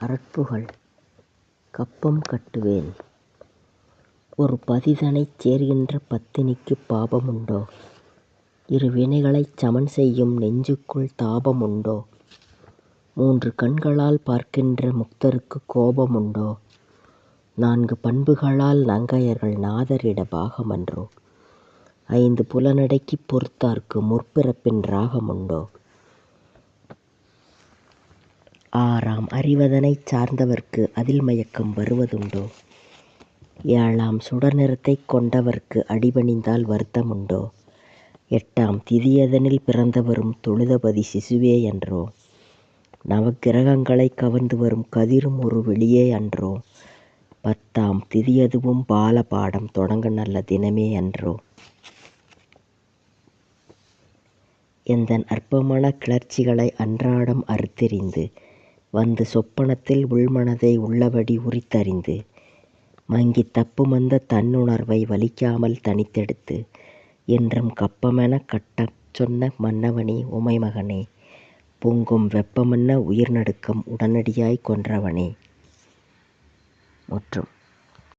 அரட்புகழ் கப்பம் கட்டுவேன். ஒரு பதிதனைச் சேர்கின்ற பத்தினிக்குப் பாபமுண்டோ? இரு வினைகளைச் சமன் செய்யும் நெஞ்சுக்குள் தாபமுண்டோ? மூன்று கண்களால் பார்க்கின்ற முக்தருக்கு கோபமுண்டோ? நான்கு பண்புகளால் நங்கையர்கள் நாதரிட பாகமன்றோ? ஐந்து புலனடக்கிப் பொறுத்தார்க்கு முற்பிறப்பின் ராகமுண்டோ? ஆறாம் அறிவதனைச் சார்ந்தவர்க்கு அதில் மயக்கம் வருவதுண்டோ? ஏழாம் சுடர்நிறத்தைக் கொண்டவர்க்கு அடிபணிந்தால் வருத்தமுண்டோ? எட்டாம் திதியதனில் பிறந்தவரும் தொழுதபதி சிசுவே சிசுவேயன்றோ நவக்கிரகங்களைக் கவர்ந்து வரும் கதிரும் ஒரு வெளியேயன்றோ பத்தாம் திதியதுவும் பால பாடம் தொடங்க நல்ல தினமே அன்றோ? எந்தன் அற்பமான கிளர்ச்சிகளை அன்றாடம் அறுத்தெறிந்து வந்து சொப்பனத்தில் உள்மனதை உள்ளபடி உரித்தறிந்து மங்கித் தப்புமந்த தன்னுணர்வை வலிக்காமல் தனித்தெடுத்து என்றும் கப்பமெனக் கட்டச் சொன்ன மன்னவனே உமைமகனே பொங்கும் வெப்பமன்ன உயிர்நடுக்கம் உடனடியாய்க் கொன்றவனே. முற்றும்.